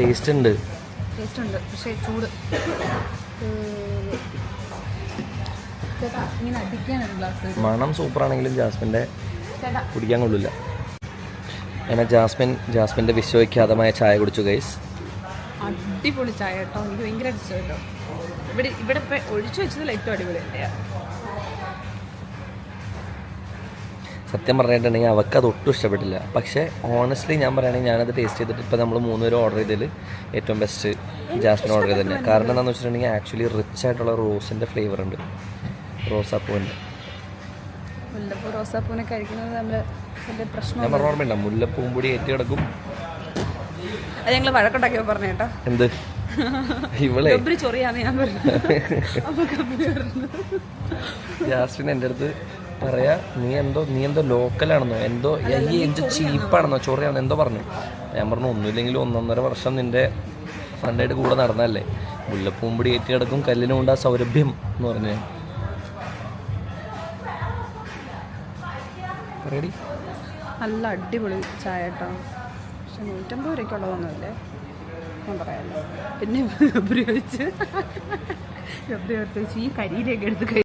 Taste ഉണ്ട്. Taste ഉണ്ട്. പക്ഷേ ചൂട്. മണം സൂപ്പറാണെങ്കിലും ജാസ്മിന്റെ കുടിക്കാൻ കൊള്ളില്ല. അങ്ങനെ ജാസ്മിൻ ജാസ്മിന്റെ വിശ്വവിഖ്യാതമായ ചായ കുടിച്ചു ഗൈസ് അടിപൊളി ചായ കേട്ടോ. എനിക്ക് ഭയങ്കര ഇഷ്ടമല്ലോ ഇവിടെ ഇവിടെ ഒഴിച്ചു വെച്ചതിൽ ഏറ്റവും അടിപൊളി ചായ സത്യം പറഞ്ഞിട്ടുണ്ടെങ്കിൽ അവർക്ക് അത് ഒട്ടും ഇഷ്ടപ്പെട്ടില്ല. പക്ഷേ ഓണസ്റ്റ്ലി ഞാൻ പറയുകയാണെങ്കിൽ ഞാനത് ടേസ്റ്റ് ചെയ്തിട്ട് ഇപ്പോൾ നമ്മൾ മൂന്ന് മൂന്നുപേരും ഓർഡർ ചെയ്തതിൽ ഏറ്റവും ബെസ്റ്റ് ജാസ്മിൻ ഓർഡർ ചെയ്തത് തന്നെ കാരണം എന്താണെന്ന് വെച്ചിട്ടുണ്ടെങ്കിൽ ആക്ച്വലി റിച്ച് ആയിട്ടുള്ള റോസിന്റെ ഫ്ലേവർ ഉണ്ട്. റോസാപ്പൂവിന്റെ മുല്ലപ്പൂ കഴിക്കുന്നത് നമ്മൾ വലിയ പ്രശ്നം ഞാൻ പറഞ്ഞ മുല്ലപ്പൂവും പൊടി ഏറ്റി കിടക്കും അത് ഞങ്ങൾ വഴക്കുണ്ടാക്കിയപ്പോൾ പറഞ്ഞു കേട്ടോ. എന്ത്? ഇവളെ? ചൊറിയാന്ന് ഞാൻ പറഞ്ഞു ജാസ്മിൻ എന്റെ അടുത്ത് പറയാ നീ എന്തോ നീ എന്തോ ലോക്കലാണെന്നോ എന്തോ ഈ എന്ത് ചീപ്പാണെന്നോ ചൊറിയാണെന്നോ എന്തോ പറഞ്ഞു. ഞാൻ പറഞ്ഞു ഒന്നുമില്ലെങ്കിലും ഒന്നൊന്നര വർഷം നിന്റെ ഫ്രണ്ടായിട്ട് കൂടെ നടന്നല്ലേ മുല്ലപ്പൂമ്പടി ഏറ്റി കിടക്കും കല്ലിനുണ്ട് ആ സൗരഭ്യം എന്ന് പറഞ്ഞു. പറയടി. നല്ല അടിപൊളി ചായ കേട്ടോ. പക്ഷെ നൂറ്റമ്പത് രൂപയ്ക്കുള്ളതൊന്നുമില്ലേ ഞാൻ പറയാമല്ലോ പിന്നെ ഉപയോഗിച്ച് ഉപയോഗിച്ച് ഈ കരിയിലേക്ക് എടുത്ത്